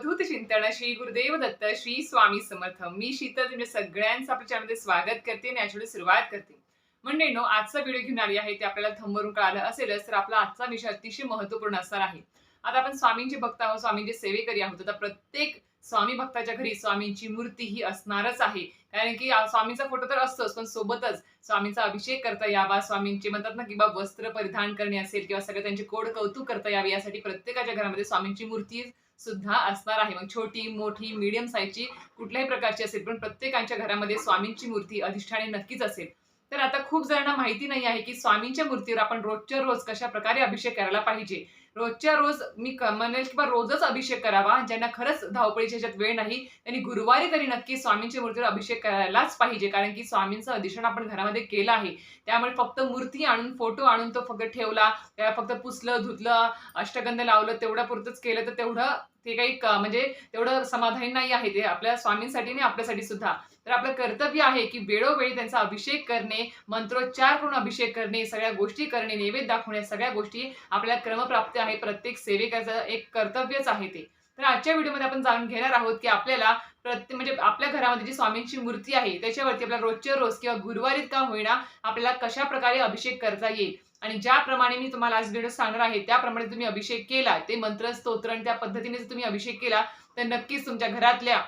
अवधूत चिंतन. श्री गुरुदेव दत्त श्री स्वामी समर्थ. मी शीतल तुमच्या सगळ्यांचं आपल्या चॅनलमध्ये स्वागत करते नॅचरली सुरुवात करते. मंडळीनो आजचा व्हिडिओ घेऊन आली आहे ते आपल्याला थंबरून कळालं असेलच तर आपला आजचा विषय अतिशय महत्त्वपूर्ण असणार आहे. आता आपण स्वामींचे भक्त आहोत स्वामींचे सेवेकरी आहोत. आता प्रत्येक स्वामी भक्ताच्या घरी स्वामींची मूर्ती ही असणारच आहे. कारण की स्वामींचा फोटो तर असतोच पण सोबतच स्वामींचा अभिषेक करता यावा. स्वामींचे म्हणतात ना किंवा वस्त्र परिधान करणे असेल किंवा सगळं त्यांचे कोड कौतुक करता यावे यासाठी प्रत्येकाच्या घरामध्ये स्वामींची मूर्ती सुद्धा असणार आहे. मग छोटी मोठी मीडियम साईजची कुठल्याही प्रकारची असेल पण प्रत्येकाच्या घरामध्ये स्वामींची मूर्ती अधिष्ठाने नक्कीच असेल. तर आता खूप जणांना माहिती नाही आहे की स्वामींच्या मूर्तीवर आपण रोजच्या रोज कशा प्रकारे अभिषेक करायला पाहिजे. रोजच्या रोज मी म्हणेल किंवा रोजच अभिषेक करावा ज्यांना खरंच धावपळीच्या ह्याच्यात वेळ नाही त्यांनी गुरुवारी तरी नक्की स्वामींच्या मूर्तीवर अभिषेक करायलाच पाहिजे कारण की स्वामींचं अधिष्ठान आपण घरामध्ये केलं आहे. त्यामुळे फक्त मूर्ती आणून फोटो आणून तो फक्त ठेवला त्याला फक्त पुसलं धुतलं अष्टगंध लावलं तेवढ्या पुरतच केलं तर तेवढं ते काही म्हणजे तेवढं समाधानी नाही आहे ते आपल्या स्वामींसाठी आणि आपल्यासाठी सुद्धा. तर आपलं कर्तव्य आहे की वेळोवेळी त्यांचा अभिषेक करणे मंत्रोच्चार करून अभिषेक करणे सगळ्या गोष्टी करणे नैवेद्य दाखवणे सगळ्या गोष्टी आपल्याला क्रमप्राप्त आहे. प्रत्येक सेविकाचं एक कर्तव्यच आहे ते. तर आजच्या व्हिडिओमध्ये आपण जाणून घेणार आहोत की आपल्याला प्रत्येक म्हणजे आपल्या घरामध्ये जी स्वामींची मूर्ती आहे त्याच्यावरती आपल्याला रोजच्या रोज किंवा गुरुवारीत का होईना आपल्याला कशा प्रकारे अभिषेक करता येईल? आणि ज्याप्रमाणे मी तुम्हाला आज व्हिडिओ सांगणार आहे त्याप्रमाणे तुम्ही अभिषेक केला ते मंत्र स्तोत्र त्या पद्धतीने जर तुम्ही अभिषेक केला तर नक्कीच तुमच्या घरातल्या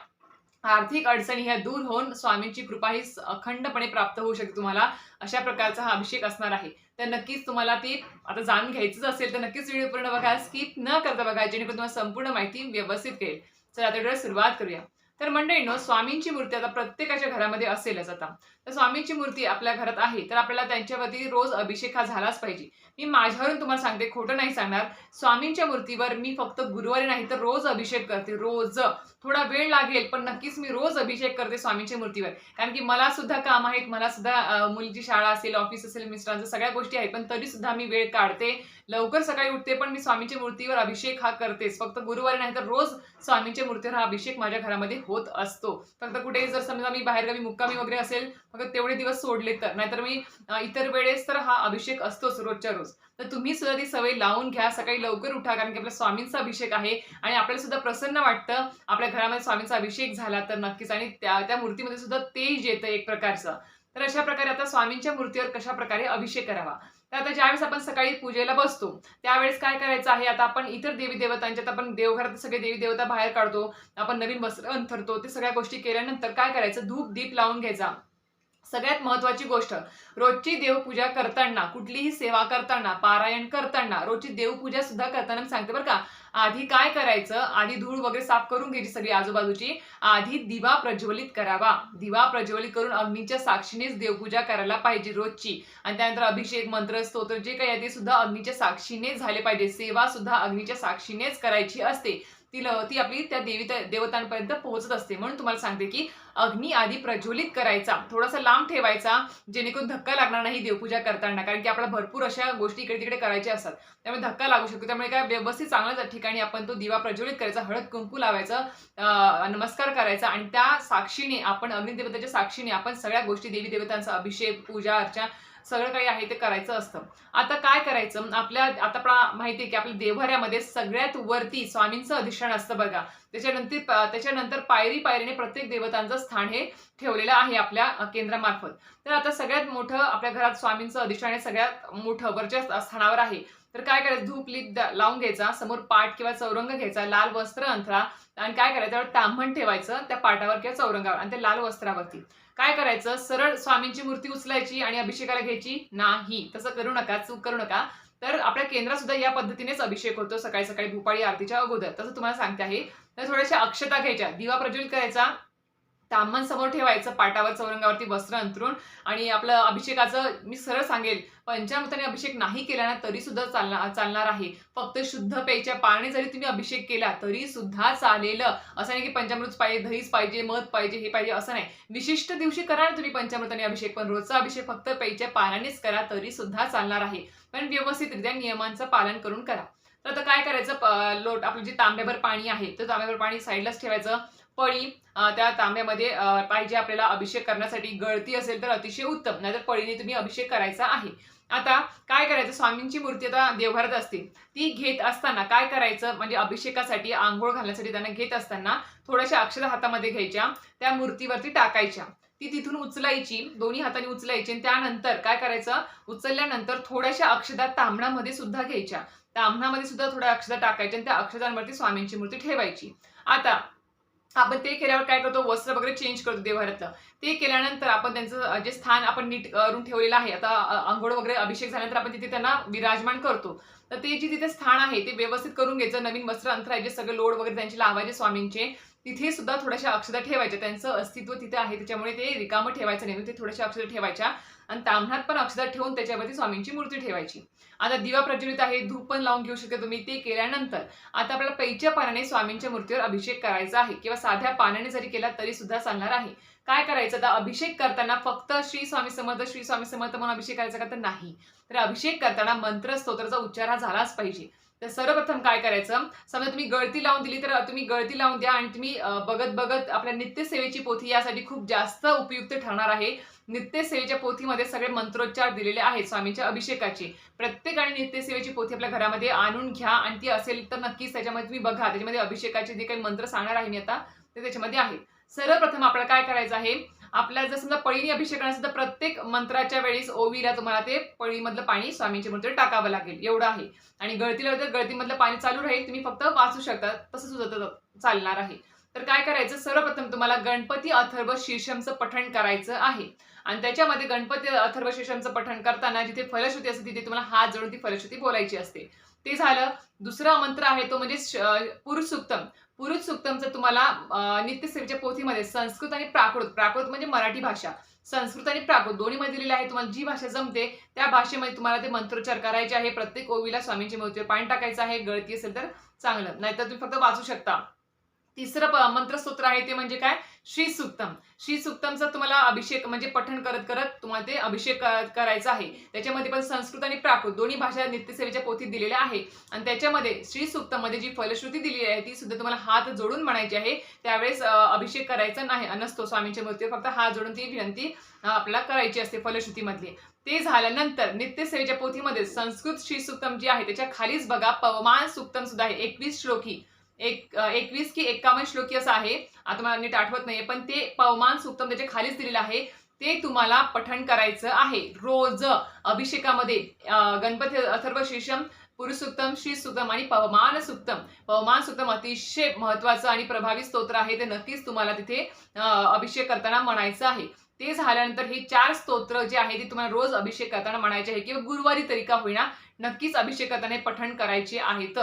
आर्थिक अडचणी ह्या दूर होऊन स्वामींची कृपा ही अखंडपणे प्राप्त होऊ शकते तुम्हाला अशा प्रकारचा हा अभिषेक असणार आहे. तर नक्कीच तुम्हाला ती आता जाणून घ्यायचंच असेल तर नक्कीच व्हिडिओ पूर्ण बघा स्किप न करता बघा जेणेकरून तुम्हाला संपूर्ण माहिती व्यवस्थित कळेल. चला आता सुरुवात करूया. तर मंडळींनो स्वामींची मूर्ती आता प्रत्येकाच्या घरामध्ये असेलच आता. तर स्वामींची मूर्ती आपल्या घरात आहे तर आपल्याला त्यांच्यावरती रोज अभिषेक हा झालाच पाहिजे. मी माझ्यावरून तुम्हाला सांगते खोटं नाही सांगणार. स्वामींच्या मूर्तीवर मी फक्त गुरुवारी नाही तर रोज अभिषेक करते रोज. थोडा वेळ लागेल पण नक्कीच मी रोज अभिषेक करते स्वामींच्या मूर्तीवर. कारण की मला सुद्धा काम आहेत मला सुद्धा मुलीची शाळा असेल ऑफिस असेल मिस्टरांचं सगळ्या गोष्टी आहेत पण तरी सुद्धा मी वेळ काढते. लवकर सकाळी उठते पण मी स्वामींच्या मूर्तीवर अभिषेक हा करतेच. फक्त गुरुवारी नाही तर रोज स्वामींच्या मूर्तीवर हा अभिषेक माझ्या घरामध्ये होत असतो. फक्त कुठेही जर समजा मी बाहेरगावी मुक्कामी वगैरे असेल फक्त तेवढे दिवस सोडले तर. नाहीतर मी इतर वेळेस तर हा अभिषेक असतोच रोजच्या रोज. तर तुम्ही सुद्धा ती सवय लावून घ्या. सकाळी लवकर उठा कारण की आपल्या स्वामींचा अभिषेक आहे आणि आपल्याला सुद्धा प्रसन्न वाटतं. आपल्या घरामध्ये स्वामींचा अभिषेक झाला तर नक्कीच. आणि त्या त्या मूर्तीमध्ये सुद्धा तेज येतं एक प्रकारचं. तर अशा प्रकारे आता स्वामींच्या मूर्तीवर कशा प्रकारे अभिषेक करावा? तर आता ज्यावेळेस आपण सकाळी पूजेला बसतो त्यावेळेस काय करायचं आहे? आता आपण इतर देवी देवतांच्यात आपण देवघरात सगळे देवी देवता बाहेर काढतो. आपण नवीन वस्त्र अंथरतो. ते सगळ्या गोष्टी केल्यानंतर काय करायचं? धूप दीप लावून घ्यायचा. सगळ्यात महत्वाची गोष्ट रोजची देवपूजा करताना कुठलीही सेवा करताना पारायण करताना रोजची देवपूजा सुद्धा करताना सांगते बरं का. आधी काय करायचं? आधी धूळ वगैरे साफ करून घ्यायची सगळी आजूबाजूची. आधी दिवा प्रज्वलित करावा. दिवा प्रज्वलित करून अग्नीच्या साक्षीनेच देवपूजा करायला पाहिजे रोजची. आणि त्यानंतर अभिषेक मंत्र स्तोत्र जे काही आहे ते सुद्धा अग्नीच्या साक्षीनेच झाले पाहिजे. सेवा सुद्धा अग्नीच्या साक्षीनेच करायची असते. ती ल- ती आपली त्या देवी देवतांपर्यंत पोहोचत असते. म्हणून तुम्हाला सांगते की अग्नी आधी प्रज्वलित करायचा. थोडासा लांब ठेवायचा जेणेकरून धक्का लागणार नाही देवपूजा करताना कारण की आपल्याला भरपूर अशा गोष्टी इकडे तिकडे करायच्या असतात. त्यामुळे धक्का लागू शकतो. त्यामुळे काय व्यवस्थित चांगल्याच ठिकाणी आपण तो दिवा प्रज्वलित करायचा हळद कुंकू लावायचं नमस्कार करायचा आणि त्या साक्षीने आपण अग्निदेवताच्या साक्षीने आपण सगळ्या गोष्टी देवी देवतांचा अभिषेक पूजा अर्चा सगळं काही आहे ते करायचं असतं. आता काय करायचं? आपल्या आता माहिती आहे की आपल्या देवऱ्यामध्ये सगळ्यात वरती स्वामींचं अधिष्ठान असतं बघा. त्याच्यानंतर त्याच्यानंतर पायरी पायरीने प्रत्येक देवतांचं स्थान हे ठेवलेलं आहे आपल्या केंद्रामार्फत. तर आता सगळ्यात मोठं आपल्या घरात स्वामींचं अधिष्ठान हे सगळ्यात मोठं वरच्या स्थानावर आहे. तर काय करायचं? धूप लीप लावून घ्यायचा समोर पाट किंवा चौरंग घ्यायचा लाल वस्त्र अंथरा आणि काय करायचं? त्यावर तांबण ठेवायचं त्या पाटावर किंवा चौरंगावर आणि त्या लाल वस्त्रावरती. काय करायचं? सरळ स्वामींची मूर्ती उचलायची आणि अभिषेकाला घ्यायची? नाही. तसं करू नका चूक करू नका. तर आपल्या केंद्रात सुद्धा या पद्धतीनेच अभिषेक होतो सकाळी सकाळी भूपाळी आरतीच्या अगोदर. तसं तुम्हाला सांगते आहे. तर थोड्याशा अक्षता घ्यायच्या. दिवा प्रज्वलित करायचा. समोर ठेवायचं पाटावर चौरंगावरती वस्त्र अंतरून आणि आपलं अभिषेकाचं मी सरळ सांगेल पंचामृताने अभिषेक नाही केला ना तरी सुद्धा चालणार चालणार आहे. फक्त शुद्ध प्यायच्या पाणी जरी तुम्ही अभिषेक केला तरी सुद्धा चालेल. असं नाही की पंचामृत पाहिजे दहीच पाहिजे मध पाहिजे हे पाहिजे असं नाही. विशिष्ट दिवशी करा ना तुम्ही पंचामृताने अभिषेक पण रोजचा अभिषेक फक्त प्यायच्या पाण्यानेच करा तरी सुद्धा चालणार आहे. पण व्यवस्थितरित्या नियमांचं पालन करून करा. तर आता काय करायचं लोट आपलं जे तांब्याभर पाणी आहे तर तांब्याभर पाणी साईडलाच ठेवायचं. पळी त्या तांब्यामध्ये पाहिजे आपल्याला अभिषेक करण्यासाठी गळती असेल तर अतिशय उत्तम. नाहीतर पळीने तुम्ही अभिषेक करायचा आहे. आता काय करायचं? स्वामींची मूर्ती आता देवघरात असते. ती घेत असताना काय करायचं? म्हणजे अभिषेकासाठी आंघोळ घालण्यासाठी त्यांना घेत असताना थोड्याशा अक्षर हातामध्ये घ्यायच्या त्या मूर्तीवरती टाकायच्या. ती तिथून उचलायची दोन्ही हाताने उचलायची आणि त्यानंतर काय करायचं? उचलल्यानंतर थोड्याशा अक्षदा तांबणामध्ये सुद्धा घ्यायच्या. तांबणामध्ये सुद्धा थोड्या अक्षदा टाकायच्या आणि त्या अक्षदांवरती स्वामींची मूर्ती ठेवायची. आता आपण ते केल्यावर काय करतो? वस्त्र वगैरे चेंज करतो देवघरातलं. ते केल्यानंतर आपण त्यांचं जे स्थान आपण नीट करून ठेवलेलं आहे आता आंघोळ वगैरे अभिषेक झाल्यानंतर आपण तिथे त्यांना विराजमान करतो. तर ते जे तिथे स्थान आहे ते व्यवस्थित करून घ्यायचं. नवीन वस्त्र अंतरायचे सगळे लोड वगैरे त्यांचे लावायचे स्वामींचे. तिथे सुद्धा थोड्याशा अक्षता ठेवायच्या. त्यांचं अस्तित्व तिथे आहे त्याच्यामुळे ते रिकामं ठेवायचं नाही. ते थोड्याशा अक्षता ठेवायच्या. आणि तांबणात पण अक्षदा ठेवून त्याच्यावरती स्वामींची मूर्ती ठेवायची. आता दिवा प्रज्वलित आहे धूप पण लावून घेऊ शकते तुम्ही. ते केल्यानंतर आता आपल्याला पैच्या पानाने स्वामींच्या मूर्तीवर अभिषेक करायचा आहे. किंवा साध्या पानाने जरी केला तरी सुद्धा चालणार आहे. काय करायचं? आता अभिषेक करताना फक्त श्री स्वामी समर्थ श्री स्वामी समर्थ म्हणून अभिषेक करायचा का तर नाही. तर अभिषेक करताना मंत्र स्तोत्राचा उच्चार हा झालाच पाहिजे. तर सर्वप्रथम काय करायचं? समजा तुम्ही गळती लावून दिली तर तुम्ही गळती लावून द्या आणि तुम्ही बघत बघत आपल्या नित्यसेवेची पोथी यासाठी खूप जास्त उपयुक्त ठरणार आहे. नित्यसेवेच्या पोथीमध्ये सगळे मंत्रोच्चार दिलेले आहेत स्वामींच्या अभिषेकाचे. प्रत्येकाने नित्यसेवेची पोथी आपल्या घरामध्ये आणून घ्या. आणि ती असेल तर नक्कीच त्याच्यामध्ये तुम्ही बघा. त्याच्यामध्ये अभिषेकाचे जे काही मंत्र सांगणार आहे मी आता ते त्याच्यामध्ये आहेत. सर्वप्रथम आपल्याला काय करायचं आहे? आपल्या जर समजा पळीने अभिषेक करायचं तर प्रत्येक मंत्राच्या वेळेस ओवीला तुम्हाला ते पळीमधलं पाणी स्वामींच्या मूर्तीवर टाकावं लागेल. एवढं आहे. आणि गळतीला तर गळतीमधलं पाणी चालू राहील. तुम्ही फक्त वाचू शकता. तसंच सुद्धा चालणार आहे. तर काय करायचं? सर्वप्रथम तुम्हाला गणपती अथर्व शीर्षमचं पठण करायचं आहे. आणि त्याच्यामध्ये गणपती अथर्व शीर्षमचं पठण करताना जिथे फलश्रुती असते तिथे तुम्हाला हात जोडून ती फलश्रुती बोलायची असते. ते झालं. दुसरा मंत्र आहे तो म्हणजे पुरुष सुक्तम पुरुष सुक्तमचं तुम्हाला नित्यसेवेच्या पोथीमध्ये संस्कृत आणि प्राकृत. प्राकृत म्हणजे मराठी भाषा. संस्कृत आणि प्राकृत दोन्ही दिलेलं आहे. तुम्हाला जी भाषा जमते त्या भाषेमध्ये तुम्हाला ते मंत्रोच्चार करायचे आहे. प्रत्येक ओवीला स्वामींच्या मूर्तीवर पाणी टाकायचं आहे. गळती असेल तर चांगलं. नाहीतर तुम्ही फक्त वाचू शकता. तिसरं प- मंत्रस्तोत्र आहे ते म्हणजे काय? श्री सुक्तम श्री सुक्तमचा तुम्हाला अभिषेक म्हणजे पठण करत करत तुम्हाला ते अभिषेक करायचा आहे. त्याच्यामध्ये पण संस्कृत आणि प्राकृत दोन्ही भाषा नित्यसेवेच्या पोथीत दिलेल्या आहे. आणि त्याच्यामध्ये श्री सुक्तममध्ये जी फलश्रुती दिलेली आहे ती सुद्धा तुम्हाला हात जोडून म्हणायची आहे. त्यावेळेस अभिषेक करायचा नाही. नसतो स्वामींच्या मूर्तीवर फक्त हात जोडून ती विनंती आपल्याला करायची असते फलश्रुतीमधली. ते झाल्यानंतर नित्यसेवेच्या पोथीमध्ये संस्कृत श्री सुक्तम जी आहे त्याच्या खालीच बघा पवमान सुक्तम सुद्धा आहे. एकवीस श्लोकी. एक एकवीस की एकावन्न श्लोकी असं आहे. आता मला नीट आठवत नाहीये पण ते पवमान सुक्तम त्याच्या खालीच दिलेलं आहे. ते तुम्हाला पठण करायचं आहे. रोज अभिषेकामध्ये गणपती अथर्व शीर्षम पुरुष श्री सुक्तम आणि पवमान सुक्तम पवमान सुक्तम अतिशय महत्वाचं आणि प्रभावी स्तोत्र आहे. ते नक्कीच तुम्हाला तिथे अभिषेक करताना म्हणायचं आहे. ते झाल्यानंतर हे चार स्तोत्र जे आहे ते तुम्हाला रोज अभिषेक करताना म्हणायचे आहे किंवा गुरुवारी तरी का होईना नक्कीच अभिषेक करताना पठण करायचे आहेत.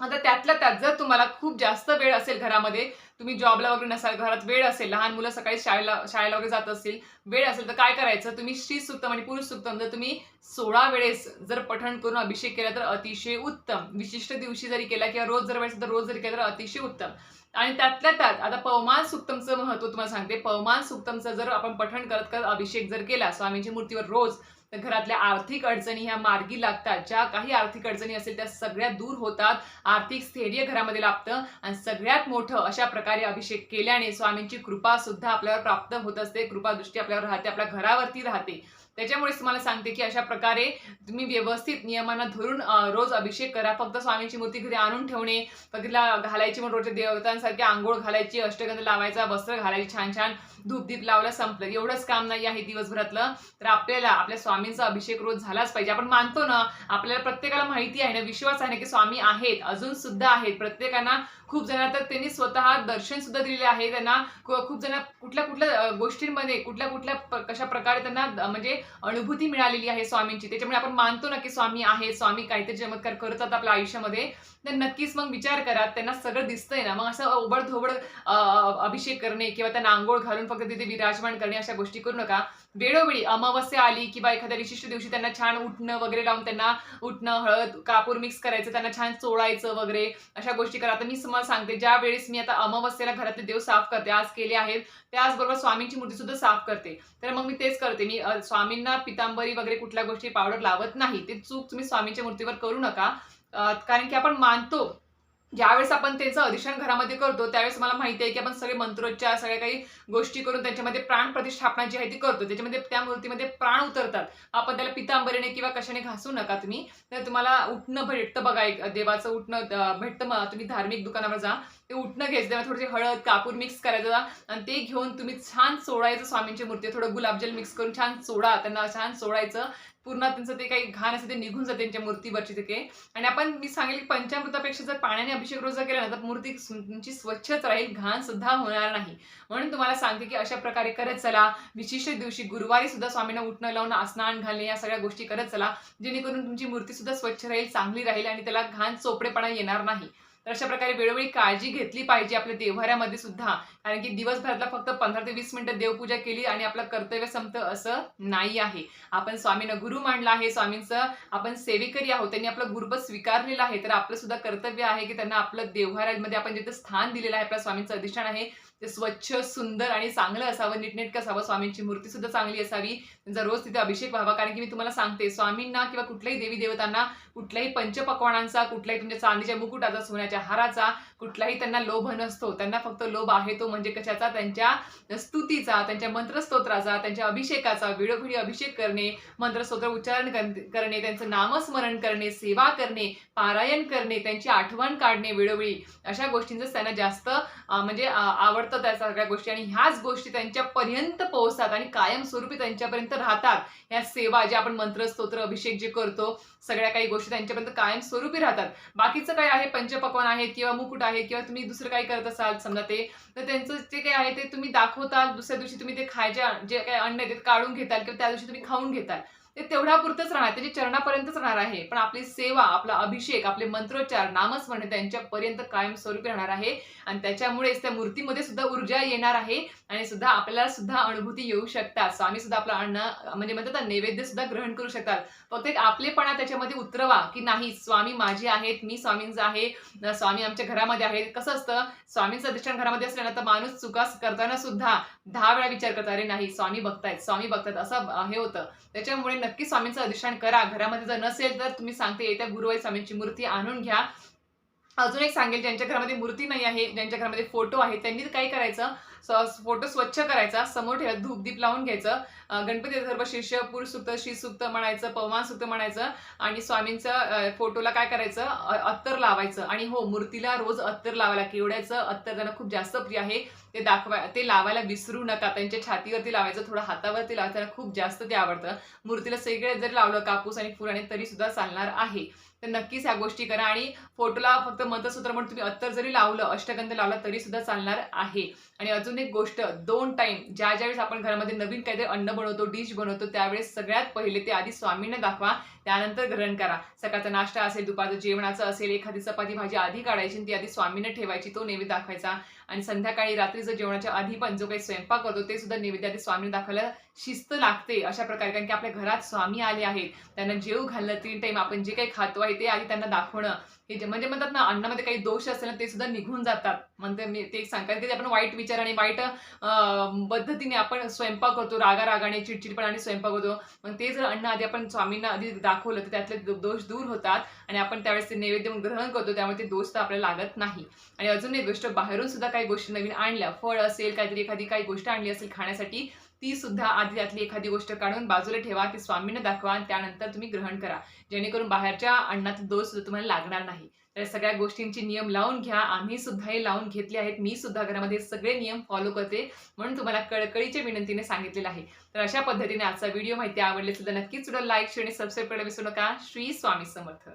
आता त्यातल्या त्यात जर तुम्हाला खूप जास्त वेळ असेल घरामध्ये तुम्ही जॉबला वगैरे नसाल घरात वेळ असेल लहान मुलं सकाळी शाळेला शाळेला वगैरे जात असतील वेळ असेल तर काय करायचं? तुम्ही श्री सुक्तम आणि पुरुष सुक्तम जर तुम्ही सोळा वेळेस जर पठण करून अभिषेक केला तर अतिशय उत्तम. विशिष्ट दिवशी जरी केला किंवा रोज जर वेळेस तर रोज जरी केला तर अतिशय उत्तम. आणि त्यातल्या त्यात आता पवमान सुक्तमचं महत्त्व तुम्हाला सांगते. पवमान सुक्तमचं जर आपण पठण करत करत अभिषेक जर केला स्वामींच्या मूर्तीवर रोज तर घरातल्या आर्थिक अडचणी ह्या मार्गी लागतात. ज्या काही आर्थिक अडचणी असेल त्या सगळ्या दूर होतात. आर्थिक स्थैर्य घरामध्ये लाभतं आणि सगळ्यात मोठं अशा प्रकारे अभिषेक केल्याने स्वामींची कृपा सुद्धा आपल्यावर प्राप्त होत असते. कृपादृष्टी आपल्यावर राहते आपल्या घरावरती राहते. त्याच्यामुळेच तुम्हाला सांगते की अशा प्रकारे तुम्ही व्यवस्थित नियमांना धरून रोज अभिषेक करा. फक्त स्वामींची मूर्ती घरी आणून ठेवणे तिला घालायची म्हणून रोजच्या देवतांसारखी आंघोळ घालायची अष्टगंध लावायचा वस्त्र घालायची छान छान. धूपदीप लावलं संपलं. एवढंच काम नाही आहे दिवसभरातलं. तर आपल्याला आपल्या स्वामींचा अभिषेक रोज झालाच पाहिजे. आपण मानतो ना आपल्याला प्रत्येकाला माहिती आहे ना विश्वास आहे ना की स्वामी आहेत अजून सुद्धा आहेत. प्रत्येकांना खूप जण तर त्यांनी स्वतः दर्शन सुद्धा दिलेले आहे. त्यांना खूप जण कुठल्या कुठल्या गोष्टींमध्ये कुठल्या कुठल्या प- कशा प्रकारे त्यांना म्हणजे अनुभूती मिळालेली आहे स्वामींची. त्याच्यामुळे आपण मानतो ना की स्वामी आहे स्वामी काहीतरी चमत्कार करतात आपल्या आयुष्यामध्ये. तर नक्कीच मग विचार करा त्यांना सगळं दिसतंय ना. मग असं ओबड धोबड अभिषेक करणे किंवा त्यांना आंघोळ घालून फक्त तिथे विराजमान करणे अशा गोष्टी करू नका. वेळोवेळी अमावस्या आली किंवा एखाद्या विशिष्ट दिवशी त्यांना छान उठणं वगैरे लावून त्यांना उठणं हळद कापूर मिक्स करायचं त्यांना छान चोळायचं वगैरे अशा गोष्टी करा. आता मी तुम्हाला सांगते ज्या वेळेस मी आता अमावस्येला घरातले देव साफ करते आज केले आहेत त्याचबरोबर स्वामींची मूर्ती सुद्धा साफ करते. तर मग मी तेच करते. मी स्वामींना पितांबरी वगैरे कुठल्या गोष्टी पावडर लावत नाही. ते चूक तुम्ही स्वामींच्या मूर्तीवर करू नका. कारण की आपण मानतो ज्यावेळेस आपण त्यांचं अधिष्ठान घरामध्ये करतो त्यावेळेस मला माहिती आहे की आपण सगळे मंत्रोच्चार सगळ्या काही गोष्टी करून त्यांच्यामध्ये प्राण प्रतिष्ठापना जी आहे ती करतो. त्याच्यामध्ये त्या मूर्तीमध्ये प्राण उतरतात. आपण त्याला पितांबरीने किंवा कशाने घासू नका तुम्ही. तर तुम्हाला उठणं भेटतं बघा एक देवाचं उठणं भेटतं मग. तुम्ही धार्मिक दुकानावर जा ते उठणं घ्यायचं. त्याला थोडीशी हळद कापूर मिक्स करायचं आणि ते घेऊन तुम्ही छान सोडायचं स्वामींची मूर्ती. थोडं गुलाबजल मिक्स करून छान सोडा. त्यांना छान सोडायचं. पूर्ण त्यांचं ते काही घाण असते ते निघून जाते त्यांच्या मूर्तीवरची ते. काही आणि आपण मी सांगेल की पंचामृतापेक्षा जर पाण्याने अभिषेक रोज केला ना तर मूर्ती तुमची स्वच्छच राहील घाण सुद्धा होणार नाही. म्हणून तुम्हाला सांगते की अशा प्रकारे करत चला. विशिष्ट दिवशी गुरुवारी सुद्धा स्वामींना उठणं लावून स्नान घालणे या सगळ्या गोष्टी करत चला. जेणेकरून तुमची मूर्ती सुद्धा स्वच्छ राहील चांगली राहील आणि त्याला घाण चोपडेपणा येणार नाही. तर अशा प्रकारे वेळोवेळी काळजी घेतली पाहिजे आपल्या देव्हाऱ्यामध्ये सुद्धा. कारण की दिवसभरातला फक्त पंधरा ते वीस मिनिटं देवपूजा केली आणि आपलं कर्तव्य संपतं असं नाही आहे. आपण स्वामींना गुरु मांडला आहे स्वामींचं आपण सेवेकरी आहोत त्यांनी आपलं गुरुपद स्वीकारलेलं आहे तर आपलं सुद्धा कर्तव्य आहे की त्यांना आपलं देवघरामध्ये आपण जिथं स्थान दिलेलं आहे आपल्या स्वामींचं अधिष्ठान आहे ते स्वच्छ सुंदर आणि चांगलं असावं नीटनेटकं असावं स्वामींची मूर्ती सुद्धा चांगली असावी. त्यांचा रोज तिथे अभिषेक व्हावा. कारण की मी तुम्हाला सांगते स्वामींना किंवा कुठल्याही देवी देवतांना कुठल्याही पंचपक्वानांचा कुठल्याही तुमच्या चांदीच्या मुकुटाचा सोन्याच्या हाराचा कुठलाही त्यांना लोभ नसतो. त्यांना फक्त लोभ आहे तो म्हणजे कशाचा? त्यांच्या स्तुतीचा त्यांच्या मंत्रस्तोत्राचा त्यांच्या अभिषेकाचा वेळोवेळी अभिषेक करणे मंत्रस्तोत्र उच्चारण कर- करणे त्यांचं नामस्मरण करणे सेवा करणे पारायण करणे त्यांची आठवण काढणे वेळोवेळी. अशा गोष्टींचं त्यांना जास्त म्हणजे आवडतं. आवडतं त्या सगळ्या गोष्टी. आणि ह्याच गोष्टी त्यांच्यापर्यंत पोहोचतात आणि कायमस्वरूपी त्यांच्यापर्यंत राहतात. ह्या सेवा जे आपण मंत्र स्तोत्र अभिषेक जे करतो सगळ्या काही गोष्टी त्यांच्यापर्यंत कायमस्वरूपी राहतात. बाकीचं काय आहे? पंचपक्वान आहे किंवा मुकुट आहे किंवा तुम्ही दुसरं काही करत असाल समजा ते तर त्यांचं जे काही आहे ते तुम्ही दाखवताल. दुसऱ्या दिवशी तुम्ही ते खायच्या जे काही अन्न आहे ते काढून घेताल किंवा त्या दिवशी तुम्ही खाऊन घेताल. ते तेवढ्यापुरतंच राहणार त्याच्या चरणापर्यंतच राहणार आहे. पण आपली सेवा आपला अभिषेक आपले मंत्रोच्चार नामस्मरण त्यांच्यापर्यंत कायमस्वरूपी राहणार आहे. आणि त्याच्यामुळेच त्या मूर्तीमध्ये सुद्धा ऊर्जा येणार आहे. आणि सुद्धा आपल्याला सुद्धा अनुभूती येऊ शकतात. स्वामी सुद्धा आपला अन्न म्हणजे म्हणतात नैवेद्य सुद्धा ग्रहण करू शकतात. फक्त एक आपलेपणा त्याच्यामध्ये उतरवा की नाही स्वामी माझे आहेत मी स्वामींचा आहे स्वामी आमच्या घरामध्ये आहेत. कसं असतं स्वामींचं दर्शन घरामध्ये असल्यानं तर माणूस चुका करताना सुद्धा दहा वेळा विचार करतो अरे नाही स्वामी बघतायत स्वामी बघतात. असं हे होतं. त्याच्यामुळे नक्की स्वामींचं अधिष्ठान करा. घरामध्ये जर नसेल तर तुम्ही सांगते येत्या गुरुवारी स्वामींची मूर्ती आणून घ्या. अजून एक सांगेल ज्यांच्या घरामध्ये मूर्ती नाही आहे ज्यांच्या घरामध्ये फोटो आहे त्यांनी काय करायचं? फोटो स्वच्छ करायचा समोर ठेवत धूपदीप लावून घ्यायचं. गणपती सर्व शिष्य पुरुष सुक्त श्री म्हणायचं पवमान सुक्त म्हणायचं. आणि स्वामींचं फोटोला काय करायचं? अत्तर लावायचं. आणि हो मूर्तीला रोज अत्तर लावायला केवड्याचं अत्तर त्यांना खूप जास्त प्रिय आहे ते दाखवा ते लावायला विसरू नका. त्यांच्या छातीवरती लावायचं थोडं हातावरती लावायचं त्यांना खूप जास्त ते आवडतं. मूर्तीला सगळे जरी लावलं कापूस आणि फुलाने तरी सुद्धा चालणार आहे. तर नक्कीच ह्या गोष्टी करा आणि फोटोला फक्त मंत्रसूत्र म्हणून तुम्ही अत्तर जरी लावलं अष्टगंध लावला तरी सुद्धा चालणार आहे. आणि अजून एक गोष्ट दोन टाइम ज्या ज्यावेळेस आपण घरामध्ये नवीन काहीतरी अन्न बनवतो डिश बनवतो त्यावेळेस सगळ्यात पहिले ते आधी स्वामींना दाखवा त्यानंतर ग्रहण करा. सकाळचा नाश्ता असेल दुपारचं जेवणाचं असेल एखादी चपाती भाजी आधी काढायची आणि ती आधी स्वामींना ठेवायची तो नैवेद्य दाखवायचा. आणि संध्याकाळी रात्रीचं जेवणाच्या आधी पण जो काही स्वयंपाक करतो ते सुद्धा नैवेद्य आधी स्वामींना दाखवायला शिस्त लागते अशा प्रकारे कारण की आपल्या घरात स्वामी आले आहेत. त्यांना जेव घालणं तीन टाइम आपण जे काही खातो आहे ते आधी त्यांना दाखवणं. हे जे म्हणजे म्हणतात ना अन्नामध्ये काही दोष असेल ना ते सुद्धा निघून जातात. म्हणते मी ते सांगतात की आपण वाईट विचार आणि वाईट पद्धतीने आपण स्वयंपाक करतो रागा रागाने आणि स्वयंपाक होतो. मग ते जर अन्न आधी आपण स्वामींना आधी दाखवलं तर त्यातले दोष दूर होतात आणि आपण त्यावेळेस ते नैवेद्य ग्रहण करतो त्यामुळे ते दोष तर आपल्याला लागत नाही. आणि अजून एक गोष्ट बाहेरून सुद्धा काही गोष्टी नवीन आणल्या. फळ असेल काहीतरी एखादी काही गोष्ट आणली असेल खाण्यासाठी ती सुद्धा आधी त्यातली एखादी गोष्ट काढून बाजूला ठेवा ती स्वामींना दाखवा आणि त्यानंतर तुम्ही ग्रहण करा. जेणेकरून बाहेरच्या अन्नाचा दोष सुद्धा तुम्हाला लागणार नाही. तर सगळ्या गोष्टींची नियम लावून घ्या. आम्ही सुद्धा हे लावून घेतले आहेत. मी सुद्धा घरामध्ये सगळे नियम फॉलो करते म्हणून तुम्हाला कळकळीच्या विनंतीने सांगितलेलं आहे. तर अशा पद्धतीने आजचा व्हिडिओ माहिती आवडले सुद्धा नक्कीच सुद्धा लाईक शेअर आणि सबस्क्राईब करायला विसरू नका. श्री स्वामी समर्थ.